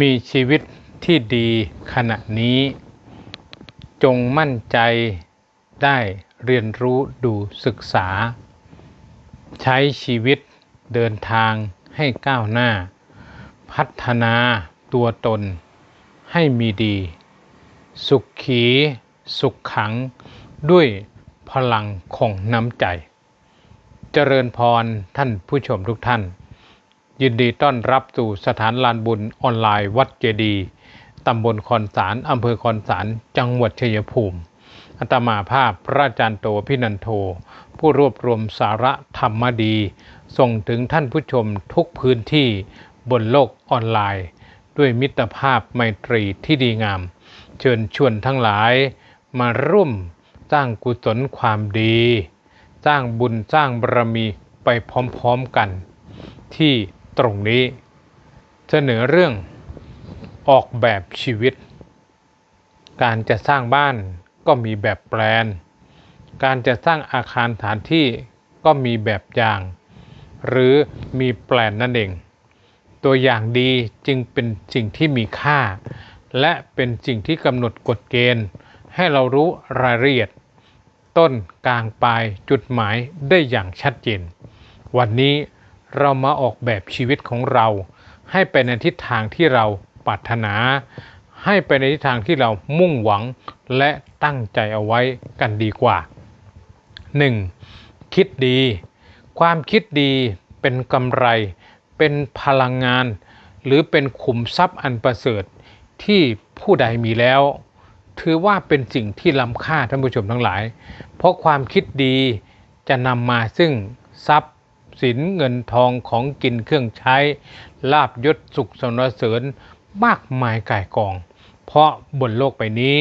มีชีวิตที่ดีขณะนี้ จงมั่นใจได้เรียนรู้ดูศึกษา ใช้ชีวิตเดินทางให้ก้าวหน้า พัฒนาตัวตนให้มีดี สุขขีสุขขังด้วยพลังของน้ำใจ เจริญพรท่านผู้ชมทุกท่าน ยินดีต้อนรับสู่สถานลานบุญออนไลน์วัดเจดี ตำบลคอนสาร อำเภอคอนสาร จังหวัดชัยภูมิ อัตมาภาพพระอาจารย์โตพินันโท ผู้รวบรวมสาระธรรมดี ส่งถึงท่านผู้ชมทุกพื้นที่บนโลกออนไลน์ ด้วยมิตรภาพไมตรีที่ดีงาม เชิญชวนทั้งหลายมาร่วมสร้างกุศลความดี สร้างบุญสร้างบารมีไปพร้อมๆกัน ที่ ตรงนี้ เสนอเรื่องออกแบบชีวิต การจะสร้างบ้านก็มีแบบแปลน การจะสร้างอาคารฐานที่ก็มีแบบอย่าง หรือมีแปลนนั่นเอง ตัวอย่างดีจึงเป็นสิ่งที่มีค่า และเป็นสิ่งที่กำหนดกฎเกณฑ์ ให้เรารู้รายละเอียด ต้นกลางปลายจุดหมายได้อย่างชัดเจน วันนี้ เรามาออกแบบชีวิตของเรา ให้ไปในทิศทางที่เราปรารถนา ให้ไปในทิศทางที่เรามุ่งหวังและตั้งใจเอาไว้กันดีกว่า 1. คิดดี ความคิดดีเป็นกำไร เป็นพลังงาน หรือเป็นขุมทรัพย์อันประเสริฐที่ผู้ใดมีแล้ว ถือว่าเป็นสิ่งที่ล้ำค่าท่านผู้ชมทั้งหลาย เพราะความคิดดีจะนำมาซึ่งทรัพย์ สินเงินทองของกินเครื่องใช้ ลาบยศสุขสนเสริญมากมายก่ายกอง เพราะบนโลกใบนี้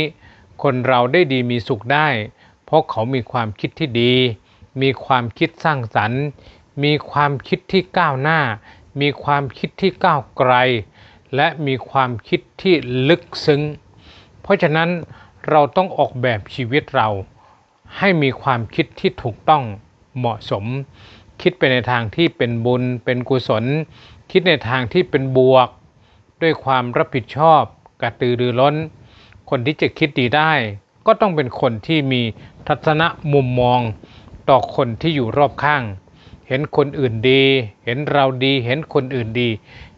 คนเราได้ดีมีสุขได้ เพราะเขามีความคิดที่ดี มีความคิดสร้างสรรค์ มีความคิดที่ก้าวหน้า มีความคิดที่ก้าวไกล และมีความคิดที่ลึกซึ้ง เพราะฉะนั้นเราต้องออกแบบชีวิตเรา ให้มีความคิดที่ถูกต้องเหมาะสม คิดไปในทางที่เป็นบุญเป็นกุศล คิดในทางที่เป็นบวก ด้วยความรับผิดชอบกระตือรือร้น คนที่จะคิดดีได้ ก็ต้องเป็นคนที่มีทัศนมุมมอง ต่อคนที่อยู่รอบข้าง เห็นคนอื่นดี เห็นเราดี เห็นคนอื่นดี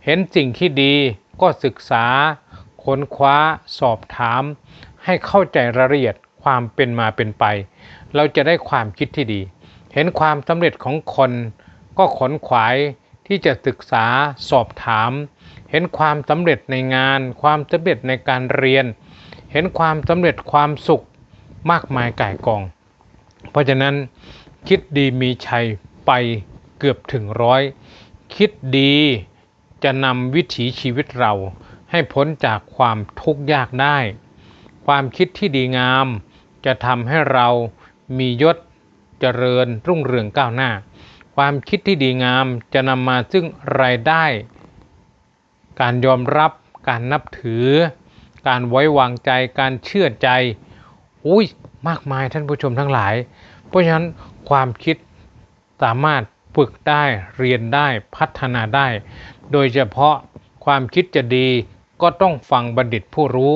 เห็นสิ่งที่ดีก็ศึกษา ค้นคว้าสอบถาม ให้เข้าใจรายละเอียดความเป็นมาเป็นไป เราจะได้ความคิดที่ดี เห็นความสำเร็จของคน ก็ขนขวายที่จะศึกษาสอบถาม เห็นความสำเร็จในงาน ความสำเร็จในการเรียน เห็นความสำเร็จความสุขมากมายก่ายกอง เพราะฉะนั้นคิดดีมีชัยไปเกือบถึงร้อย คิดดีจะนำวิถีชีวิตเราให้พ้นจากความทุกข์ยากได้ ความคิดที่ดีงามจะทำให้เรามียศ เจริญรุ่งเรืองก้าวหน้า ความคิดที่ดีงามจะนำมาซึ่งรายได้ การยอมรับ การนับถือ การไว้วางใจ การเชื่อใจ อุ้ยมากมายท่านผู้ชมทั้งหลาย เพราะฉะนั้นความคิดสามารถฝึกได้เรียนได้พัฒนาได้ โดยเฉพาะความคิดจะดีก็ต้องฟังบัณฑิตผู้รู้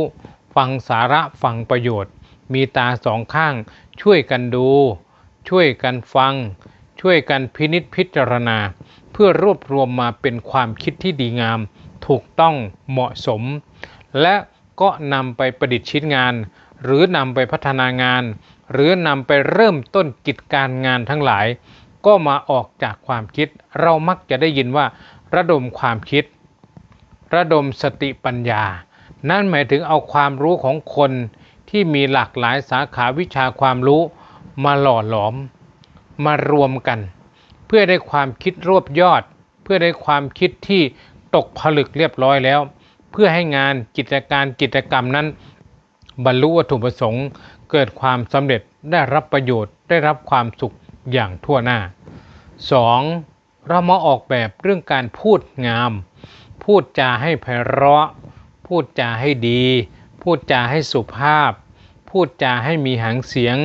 ฟังสาระฟังประโยชน์ มีตาสองข้างช่วยกันดู ช่วยกันฟัง ช่วยกันพินิษพิจารณา เพื่อรวบรวมมาเป็นความคิดที่ดีงาม ถูกต้องเหมาะสม และก็นำไปประดิษฐ์ชิ้นงาน หรือนำไปพัฒนางาน หรือนำไปเริ่มต้นกิจการงานทั้งหลาย ก็มาออกจากความคิด เรามักจะได้ยินว่า ระดมความคิด ระดมสติปัญญา นั่นหมายถึงเอาความรู้ของคนที่มีหลากหลายสาขาวิชาความรู้ มาหล่อหลอม มารวมกัน เพื่อได้ความคิดรวบยอด เพื่อได้ความคิดที่ตกผลึกเรียบร้อยแล้ว เพื่อให้งานกิจการกิจกรรมนั้น บรรลุวัตถุประสงค์ เกิดความสำเร็จได้รับประโยชน์ได้รับความสุขอย่างทั่วหน้า 2. เรามาออกแบบเรื่องการพูดงาม พูดจาให้ไพเราะ พูดจาให้ดี พูดจาให้สุภาพ พูดจาให้มีหางเสียง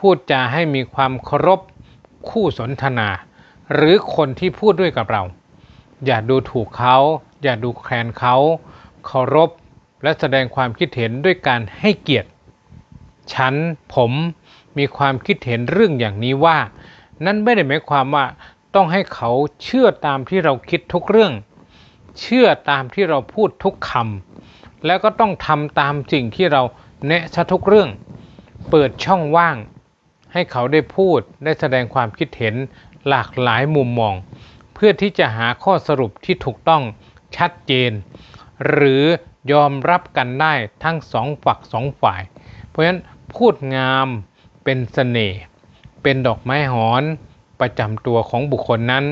พูดจาให้มีความเคารพคู่สนทนา หรือคนที่พูดด้วยกับเรา อย่าดูถูกเขา อย่าดูแคลนเขา เคารพและแสดงความคิดเห็นด้วยการให้เกียรติ ฉันผมมีความคิดเห็นเรื่องอย่างนี้ว่า นั่นไม่ได้หมายความว่าต้องให้เขาเชื่อตามที่เราคิดทุกเรื่อง เชื่อตามที่เราพูดทุกคำแล้วก็ต้องทำตามสิ่งที่เราแนะซะทุกเรื่อง เปิดช่องว่าง ให้เขาได้พูดได้แสดงความคิดเห็นหลากหลายมุมมอง เพื่อที่จะหาข้อสรุปที่ถูกต้องชัดเจน หรือยอมรับกันได้ทั้งสองฝักสองฝ่าย เพราะฉะนั้นพูดงามเป็นเสน่ห์เป็นดอกไม้หอนประจำตัวของบุคคลนั้น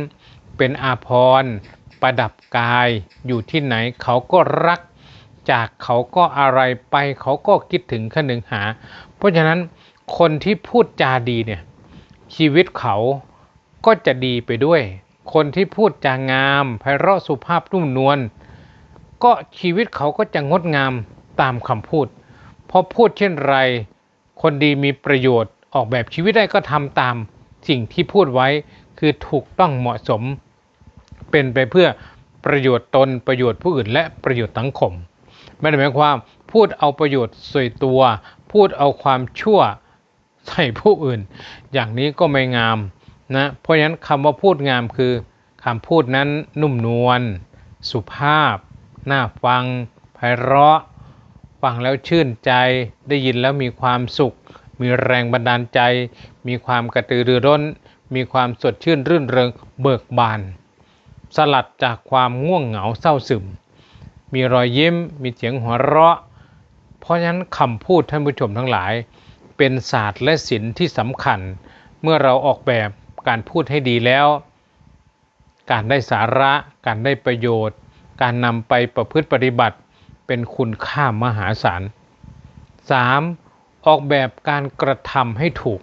เป็นอาภรณ์ประดับกายอยู่ที่ไหนเขาก็รัก จากเขาก็อะไรไปเขาก็คิดถึงขนึงหา เพราะฉะนั้น คนที่พูดจาดีเนี่ยชีวิตเขาก็จะดีไปด้วย คนที่พูดจางามไพเราะสุภาพนุ่มนวลก็ชีวิตเขาก็จะงดงามตามคำพูด เพราะพูดเช่นไร คนดีมีประโยชน์ออกแบบชีวิตได้ก็ทำตามสิ่งที่พูดไว้คือถูกต้องเหมาะสม เป็นไปเพื่อประโยชน์ตนประโยชน์ผู้อื่น และประโยชน์สังคม ไม่ได้หมายความพูดเอาประโยชน์ส่วนตัว พูดเอาความชั่ว ใส่ผู้อื่น อย่างนี้ก็ไม่งามนะเพราะฉะนั้นคำว่าพูดงามคือคำพูดนั้นนุ่มนวลสุภาพ น่าฟังไพเราะ ฟังแล้วชื่นใจ ได้ยินแล้วมีความสุข มีแรงบันดาลใจ มีความกระตือรือร้น มีความสดชื่นรื่นเริงเบิกบาน สลัดจากความง่วงเหงาเศร้าซึม มีรอยยิ้ม มีเสียงหัวเราะ เพราะฉะนั้นคำพูดท่านผู้ชมทั้งหลาย เป็นศาสตร์และศิลป์ที่สำคัญ เมื่อเราออกแบบการพูดให้ดีแล้ว การได้สาระ การได้ประโยชน์ การนำไปประพฤติปฏิบัติเป็นคุณค่ามหาศาล 3. ออกแบบการกระทำให้ถูก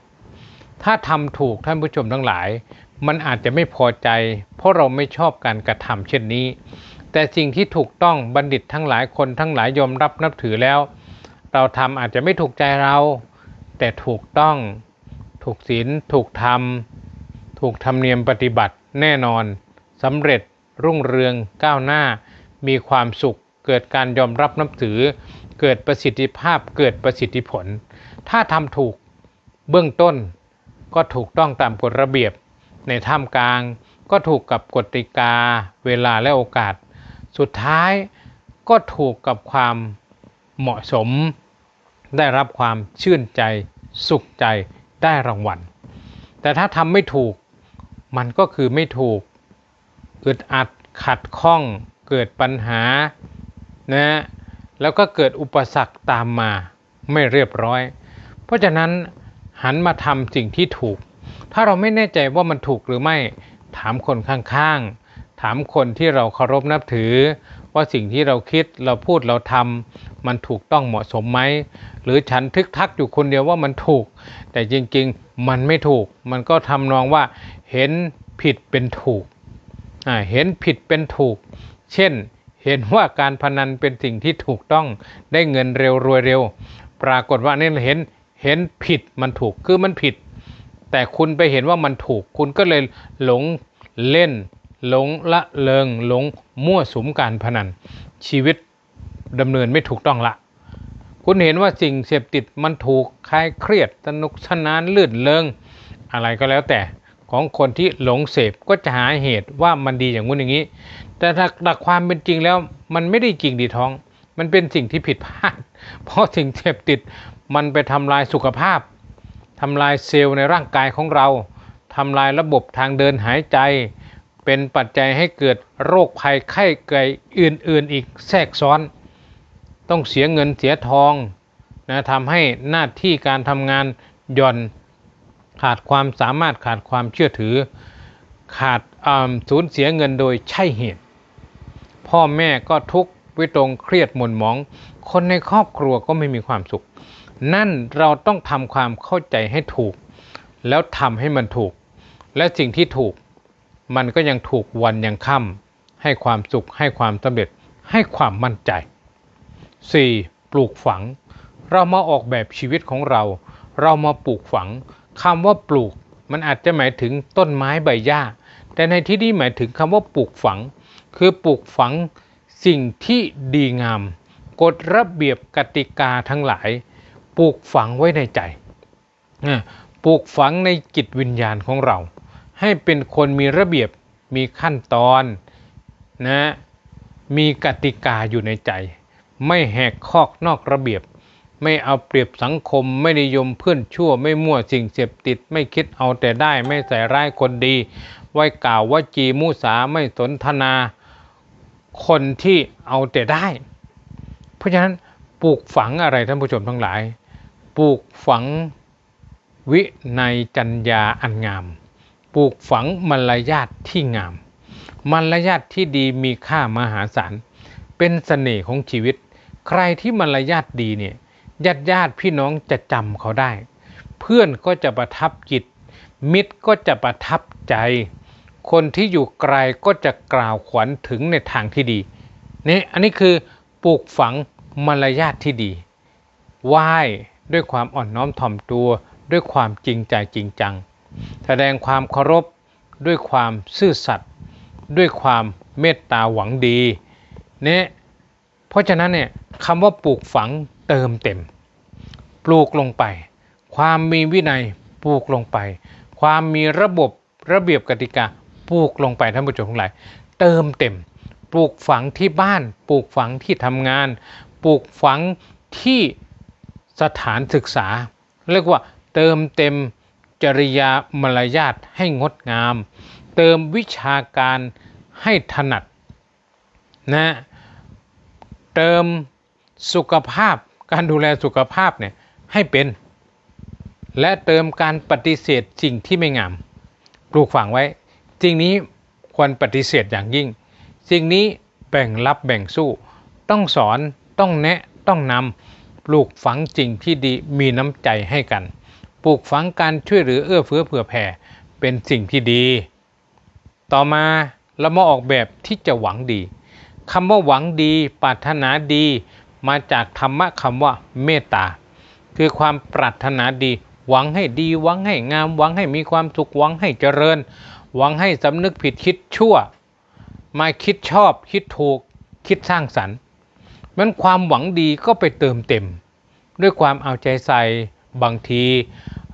ถ้าทำถูกท่านผู้ชมทั้งหลาย มันอาจจะไม่พอใจ เพราะเราไม่ชอบการกระทำเช่นนี้ แต่สิ่งที่ถูกต้องบัณฑิตทั้งหลายคนทั้งหลายยอมรับนับถือแล้ว เราทำอาจจะไม่ถูกใจเรา แต่ถูกต้องถูกศีลถูกธรรม ถูกธรรมเนียมปฏิบัติแน่นอนสำเร็จรุ่งเรืองก้าวหน้า มีความสุข เกิดการยอมรับนับถือ เกิดประสิทธิภาพเกิดประสิทธิผล ถ้าทำถูกเบื้องต้น ก็ถูกต้องตามกฎระเบียบ ในท่ามกลางก็ถูกกับกติกา เวลาและโอกาส สุดท้ายก็ถูกกับความเหมาะสม ได้รับความชื่นใจ สุขใจได้รางวัล แต่ถ้าทำไม่ถูกมันก็คือไม่ถูกอึดอัดขัดข้องเกิดปัญหานะแล้วก็เกิดอุปสรรคตามมาไม่เรียบร้อย เพราะฉะนั้นหันมาทำสิ่งที่ถูก ถ้าเราไม่แน่ใจว่ามันถูกหรือไม่ถามคนข้างๆ ถามคนที่เราเคารพนับถือ ว่าสิ่งที่เราคิดเราพูดเราทำมันถูกต้องเหมาะสมไหมหรือฉันทึกทักอยู่คนเดียวว่ามันถูก แต่จริงๆมันไม่ถูก มันก็ทำนองว่าเห็นผิดเป็นถูกเห็นผิดเป็นถูก เช่น เห็นว่าการพนันเป็นสิ่งที่ถูกต้องได้เงินเร็วรวยเร็ว ปรากฏว่านี่เห็นเห็นผิดมันถูกคือมันผิด แต่คุณไปเห็นว่ามันถูก คุณก็เลยหลงเล่น หลงละเลงหลงมั่วสุมการพนัน ชีวิตดำเนินไม่ถูกต้องละ คุณเห็นว่าสิ่งเสพติดมันถูกคลายเครียดสนุกสนานลื่นเลงอะไรก็แล้วแต่ของคนที่หลงเสพก็จะหาเหตุว่ามันดีอย่างงู้นอย่างนี้ แต่หลักความเป็นจริงแล้วมันไม่ได้จริงดีท้อง มันเป็นสิ่งที่ผิดพลาด เพราะสิ่งเสพติดมันไปทำลายสุขภาพทำลายเซลล์ในร่างกายของเราทำลายระบบทางเดินหายใจ เป็นปัจจัยให้เกิดโรคภัยไข้เกยอื่นๆอีกแทรกซ้อน ต้องเสียเงินเสียทองนะทำให้หน้าที่การทำงานหย่อนขาดความสามารถขาดความเชื่อถือ ขาดสูญเสียเงินโดยใช่เหตุ พ่อแม่ก็ทุกข์วิตรงเครียดหม่นหมอง คนในครอบครัวก็ไม่มีความสุข นั่นเราต้องทำความเข้าใจให้ถูก แล้วทำให้มันถูก และสิ่งที่ถูก มันก็ยังถูกวันยังค่ำให้ความสุขให้ความสำเร็จให้ความมั่นใจ 4. ปลูกฝัง เรามาออกแบบชีวิตของเรา เรามาปลูกฝังคำว่าปลูก มันอาจจะหมายถึงต้นไม้ใบหญ้า แต่ในที่นี้หมายถึงคำว่าปลูกฝัง คือปลูกฝังสิ่งที่ดีงาม กฎระเบียบกติกาทั้งหลาย ปลูกฝังไว้ในใจนะปลูกฝังในจิตวิญญาณของเรา ให้เป็นคนมีระเบียบมีขั้นตอนนะมีกติกาอยู่ในใจ ไม่แหกคอกนอกระเบียบ ไม่เอาเปรียบสังคมไม่นิยมเพื่อนชั่ว ไม่มั่วสิ่งเสพติด ไม่คิดเอาแต่ได้ไม่ใส่ร้ายคนดี ไว้กล่าวว่าจีมุสาไม่สนทนา คนที่เอาแต่ได้ เพราะฉะนั้นปลูกฝังอะไรท่านผู้ชมทั้งหลาย ปลูกฝังวินัยจัญญาอันงาม ปลูกฝังมารยาทที่งาม มารยาทที่ดีมีค่ามหาศาล เป็นเสน่ห์ของชีวิต ใครที่มารยาทดีเนี่ยญาติญาติพี่น้องจะจำเขาได้ เพื่อนก็จะประทับจิต มิตรก็จะประทับใจ คนที่อยู่ไกลก็จะกล่าวขวัญถึงในทางที่ดีนี่อันนี้คือปลูกฝังมารยาทที่ดีไหว้ด้วยความอ่อนน้อมถ่อมตัวด้วยความจริงใจจริงจัง แสดงความเคารพด้วยความซื่อสัตย์ด้วยความเมตตาหวังดีเนี่ยเพราะฉะนั้นเนี่ยคำว่าปลูกฝังเติมเต็ม ปลูกลงไป ความมีวินัยปลูกลงไป ความมีระบบระเบียบกติกาปลูกลงไปท่านผู้ชมทั้งหลายเติมเต็ม ปลูกฝังที่บ้าน ปลูกฝังที่ทำงาน ปลูกฝังที่สถานศึกษา เรียกว่าเติมเต็ม จริยามารยาทให้งดงาม เติมวิชาการให้ถนัดนะเติมสุขภาพการดูแลสุขภาพเนี่ยให้เป็น และเติมการปฏิเสธสิ่งที่ไม่งามปลูกฝังไว้สิ่งนี้ควรปฏิเสธอย่างยิ่ง สิ่งนี้แบ่งรับแบ่งสู้ ต้องสอนต้องแนะต้องนำปลูกฝังสิ่งที่ดีมีน้ำใจให้กัน ปลูกฝังการช่วยเหลือเอื้อเฟื้อเผื่อแผ่เป็นสิ่งที่ดี ต่อมาเรามาออกแบบที่จะหวังดีคำว่าหวังดีปรารถนาดีมาจากธรรมะคำว่าเมตตา คือความปรารถนาดี หวังให้ดี หวังให้งาม หวังให้มีความสุขหวังให้เจริญ หวังให้สำนึกผิดคิดชั่ว มาคิดชอบ คิดถูก คิดสร้างสรรค์มันความหวังดีก็ไปเติมเต็ม ด้วยความเอาใจใส่บางที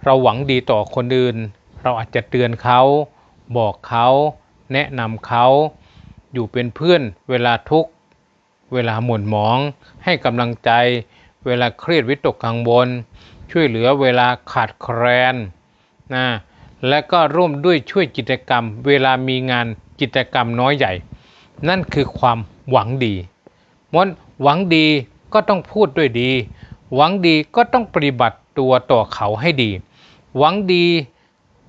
เราหวังดีต่อคนอื่น เราอาจจะเตือนเขา บอกเขา แนะนำเขา อยู่เป็นเพื่อน เวลาทุกข์ เวลาหม่นหมอง ให้กำลังใจ เวลาเครียดวิตกกังวล ช่วยเหลือเวลาขาดแคลนนะและก็ร่วมด้วยช่วยกิจกรรม เวลามีงานกิจกรรมน้อยใหญ่ นั่นคือความหวังดีมนหวังดีก็ต้องพูดด้วยดี หวังดีก็ต้องปฏิบัติตัวต่อเขาให้ดี หวังดี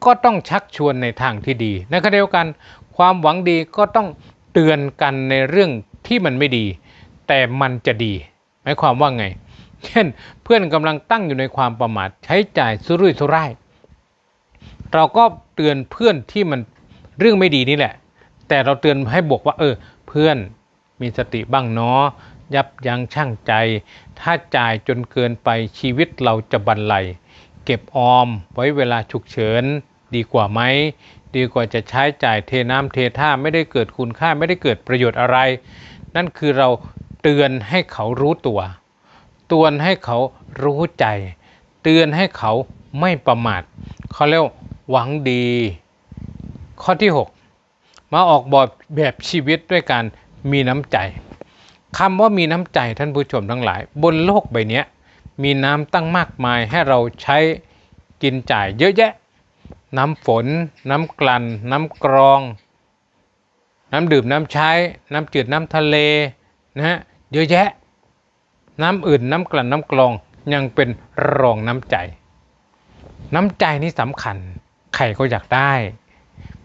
ก็ต้องชักชวนในทางที่ดีในขณะเดียวกัน ความหวังดีก็ต้องเตือนกันในเรื่องที่มันไม่ดี แต่มันจะดีหมายความว่าไง เช่น เพื่อนกำลังตั้งอยู่ในความประมาทใช้จ่ายสุรุ่ยสุร่ายเราก็เตือนเพื่อนที่มันเรื่องไม่ดีนี่แหละ แต่เราเตือนให้บอกว่า เออ เพื่อนมีสติบ้างเนาะยับยั้งชั่งใจ ถ้าจ่ายจนเกินไปชีวิตเราจะบันไล เก็บออมไว้เวลาฉุกเฉินดีกว่าไหม ดีกว่าจะใช้จ่ายเทน้ำเทท่าไม่ได้เกิดคุณค่าไม่ได้เกิดประโยชน์อะไร นั่นคือเราเตือนให้เขารู้ตัวเตือนให้เขารู้ใจ เตือนให้เขาไม่ประมาทเขาเรียกหวังดี ข้อที่ 6 มาออกแบบแบบชีวิตด้วยการมีน้ำใจคำว่ามีน้ำใจท่านผู้ชมทั้งหลาย บนโลกใบนี้ มีน้ำตั้งมากมายให้เราใช้กินจ่ายเยอะแยะ น้ำฝน น้ำกลั่น น้ำกรอง น้ำดื่มน้ำใช้ น้ำจืดน้ำทะเลนะฮะเยอะแยะ น้ำอื่นน้ำกลั่นน้ำกรองยังเป็นรองน้ำใจ น้ำใจนี่สำคัญ ใครก็อยากได้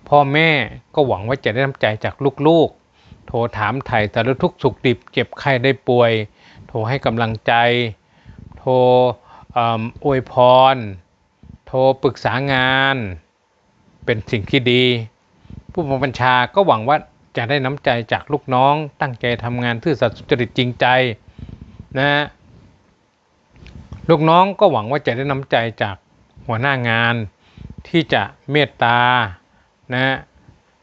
พ่อแม่ก็หวังว่าจะได้น้ำใจจากลูกๆ โทรถามไถ่สารทุกสุขดิบเจ็บไข้ได้ป่วย โทรให้กำลังใจ รอวยพร โทรปรึกษางาน เป็นสิ่งที่ดี ผู้บัญชาก็หวังว่าจะได้น้ำใจจากลูกน้อง ตั้งใจทำงานทื่อสัตย์สุจริตจริงใจนะลูกน้องก็หวังว่าจะได้น้ำใจจากหัวหน้างาน ที่จะเมตตานะ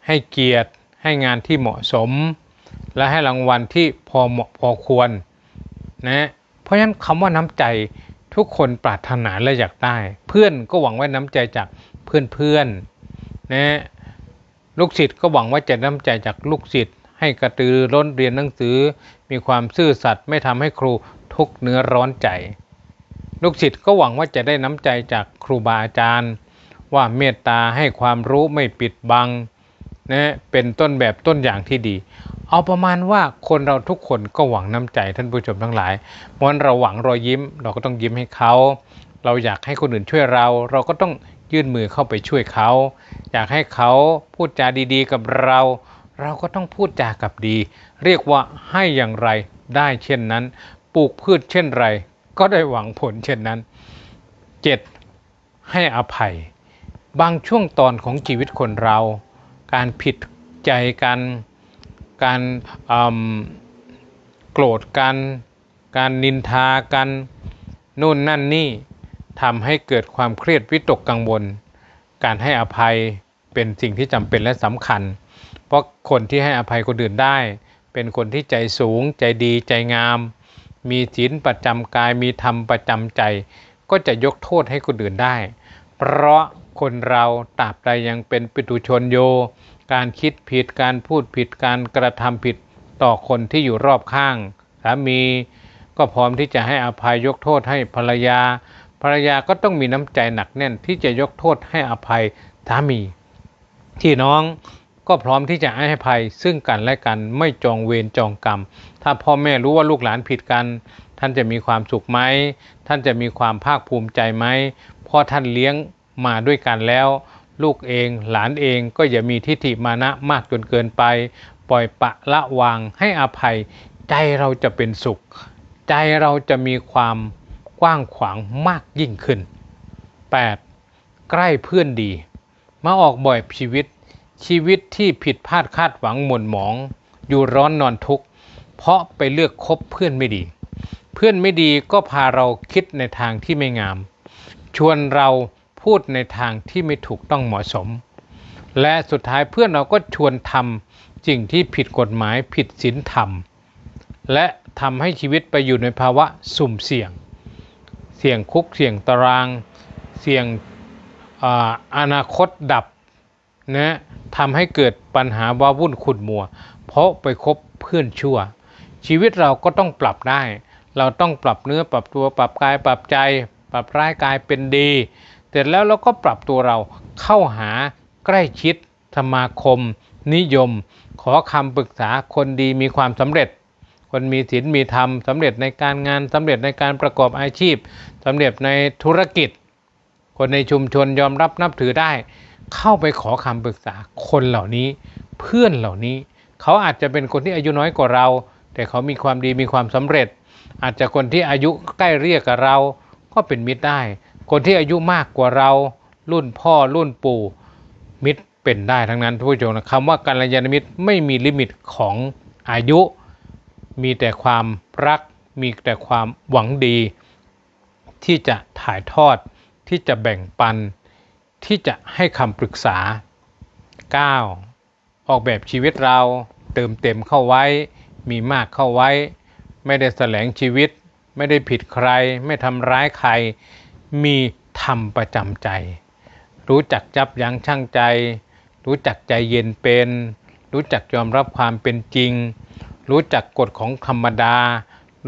ให้เกียรติให้งานที่เหมาะสม และให้รางวัลที่พอเหมาะพอควรนะ เพราะฉะนั้นคำว่าน้ำใจทุกคนปรารถนาและอยากได้ เพื่อนก็หวังว่าน้ำใจจากเพื่อนเพื่อนนะลูกศิษย์ก็หวังว่าจะน้ำใจจากลูกศิษย์ให้กระตือร้นเรียนหนังสือ มีความซื่อสัตย์ไม่ทำให้ครูทุกเนื้อร้อนใจ ลูกศิษย์ก็หวังว่าจะได้น้ำใจจากครูบาอาจารย์ ว่าเมตตาให้ความรู้ไม่ปิดบังนะเป็นต้นแบบต้นอย่างที่ดี เอาประมาณว่าคนเราทุกคนก็หวังน้ำใจท่านผู้ชมทั้งหลายเมื่อเราหวังรอยยิ้ม เราก็ต้องยิ้มให้เขา เราอยากให้คนอื่นช่วยเรา เราก็ต้องยื่นมือเข้าไปช่วยเขา อยากให้เขาพูดจาดีๆ กับเรา เราก็ต้องพูดจากับดี เรียกว่าให้อย่างไรได้เช่นนั้น ปลูกพืชเช่นไร ก็ได้หวังผลเช่นนั้น 7. ให้อภัย บางช่วงตอนของชีวิตคนเรา การผิดใจกัน การโกรธกันการนินทากันนู่นนั่นนี่ทำให้เกิดความเครียดวิตกกังวล การให้อภัยเป็นสิ่งที่จำเป็นและสำคัญ เพราะคนที่ให้อภัยคนอื่นได้ เป็นคนที่ใจสูง ใจดีใจงาม มีศีลประจำกายมีธรรมประจำใจ ก็จะยกโทษให้คนอื่นได้ เพราะคนเราตราบใดยังเป็นปิตุชนโย การคิดผิดการพูดผิดการกระทำผิดต่อคนที่อยู่รอบข้างสามีก็พร้อมที่จะให้อภัยยกโทษให้ภรรยา ภรรยาก็ต้องมีน้ำใจหนักแน่นที่จะยกโทษให้อภัยสามี ที่น้องก็พร้อมที่จะให้อภัยซึ่งกันและกันไม่จองเวรจองกรรม ถ้าพ่อแม่รู้ว่าลูกหลานผิดกัน ท่านจะมีความสุขไหมท่านจะมีความภาคภูมิใจไหมเพราะท่านเลี้ยงมาด้วยกันแล้ว ลูกเองหลานเองก็อย่ามีทิฏฐิมานะมากจนเกินไป ปล่อยปะละวางให้อภัย ใจเราจะเป็นสุข ใจเราจะมีความกว้างขวางมากยิ่งขึ้น 8. ใกล้เพื่อนดี มาออกบ่อยชีวิต ชีวิตที่ผิดพลาดคาดหวังหม่นหมอง อยู่ร้อนนอนทุกข์ เพราะไปเลือกคบเพื่อนไม่ดี เพื่อนไม่ดีก็พาเราคิดในทางที่ไม่งาม ชวนเรา พูดในทางที่ไม่ถูกต้องเหมาะสม และสุดท้ายเพื่อนเราก็ชวนทำสิ่งที่ผิดกฎหมายผิดศีลธรรม และทำให้ชีวิตไปอยู่ในภาวะสุ่มเสี่ยง เสี่ยงคุกเสี่ยงตาราง เสี่ยงออนาคตดับนะทำให้เกิดปัญหาว้าวุ่นขุ่นมัว เพราะไปคบเพื่อนชั่ว ชีวิตเราก็ต้องปรับได้ เราต้องปรับเนื้อปรับตัวปรับกายปรับใจ ปรับร่างกายเป็นดี เสร็จแล้วเราก็ปรับตัวเราเข้าหาใกล้ชิดสมาคม นิยม ขอคำปรึกษาคนดีมีความสำเร็จ คนมีศีลมีธรรมสำเร็จในการงานสำเร็จในการประกอบอาชีพสำเร็จในธุรกิจ คนในชุมชนยอมรับนับถือได้ เข้าไปขอคำปรึกษาคนเหล่านี้ เพื่อนเหล่านี้ เขาอาจจะเป็นคนที่อายุน้อยกว่าเรา แต่เขามีความดีมีความสำเร็จ อาจจะคนที่อายุใกล้เรียกกับเราก็เป็นมิตรได้ คนที่อายุมากกว่าเรารุ่นพ่อรุ่นปู่มิตรเป็นได้ทั้งนั้นทุกผู้ชมนะคำว่ากัลยาณมิตรไม่มีลิมิตของอายุ มีแต่ความรัก มีแต่ความหวังดี ที่จะถ่ายทอด ที่จะแบ่งปัน ที่จะให้คำปรึกษา 9. ออกแบบชีวิตเราเติมเต็มเข้าไว้ มีมากเข้าไว้ ไม่ได้แสลงชีวิต ไม่ได้ผิดใคร ไม่ทำร้ายใคร มีธรรมประจำใจ รู้จักจับยั้งชั่งใจ รู้จักใจเย็นเป็น รู้จักยอมรับความเป็นจริง รู้จักกฎของธรรมดา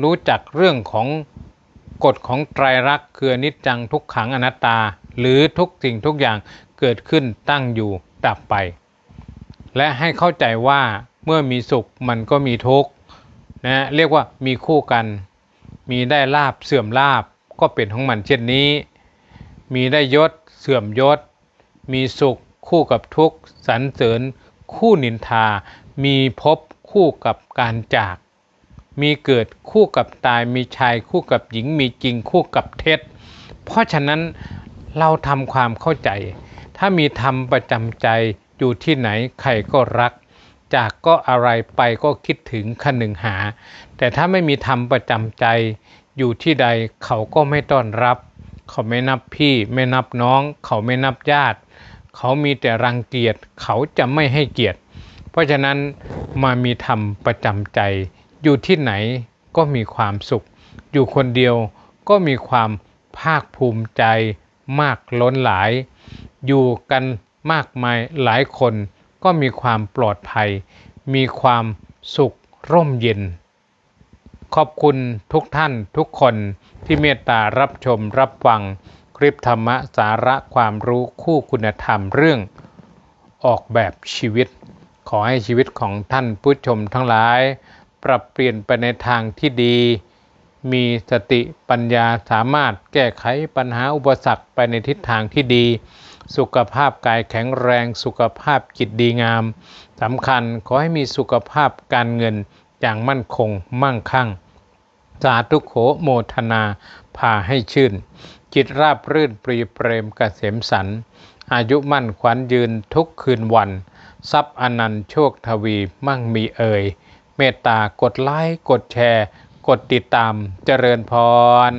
รู้จักเรื่องของกฎของไตรลักษณ์คืออนิจจังทุกขังอนัตตา หรือทุกสิ่งทุกอย่างเกิดขึ้นตั้งอยู่ดับไป และให้เข้าใจว่าเมื่อมีสุขมันก็มีทุกข์นะเรียกว่ามีคู่กัน มีได้ลาบเสื่อมลาบ ก็เป็นของมันเช่นนี้ มีได้ยศ เสื่อมยศ มีสุขคู่กับทุกข์สรรเสริญ คู่นินทา มีพบคู่กับการจาก มีเกิดคู่กับตาย มีชายคู่กับหญิง มีจริงคู่กับเท็จ เพราะฉะนั้นเราทำความเข้าใจ ถ้ามีธรรมประจำใจอยู่ที่ไหนใครก็รัก จากก็อะไรไปก็คิดถึงคันหนึ่งหา แต่ถ้าไม่มีธรรมประจำใจ อยู่ที่ใดเขาก็ไม่ต้อนรับ เขาไม่นับพี่ไม่นับน้อง เขาไม่นับญาติ เขามีแต่รังเกียจเขาจะไม่ให้เกียรติ เพราะฉะนั้นมามีธรรมประจำใจ อยู่ที่ไหนก็มีความสุข อยู่คนเดียวก็มีความภาคภูมิใจมากล้นหลาย อยู่กันมากมายหลายคนก็มีความปลอดภัย มีความสุขร่มเย็น ขอบคุณทุกท่านทุกคนที่เมตตารับชมรับฟัง คลิปธรรมะสาระความรู้คู่คุณธรรมเรื่อง ออกแบบชีวิต ขอให้ชีวิตของท่านผู้ชมทั้งหลาย ปรับเปลี่ยนไปในทางที่ดี มีสติปัญญาสามารถแก้ไขปัญหาอุปสรรคไปในทิศทางที่ดี สุขภาพกายแข็งแรง สุขภาพจิตดีงามสำคัญขอให้มีสุขภาพการเงิน อย่างมั่นคงมั่งคั่ง สาธุโขโมทนาพาให้ชื่น จิตราบรื่นปรีเปรมกเกษมสัน อายุมั่นขวัญยืนทุกคืนวัน ทรัพย์อนันต์โชคทวีมั่งมีเอ่ย เมตตากดไลค์กดแชร์ กดติดตามเจริญพร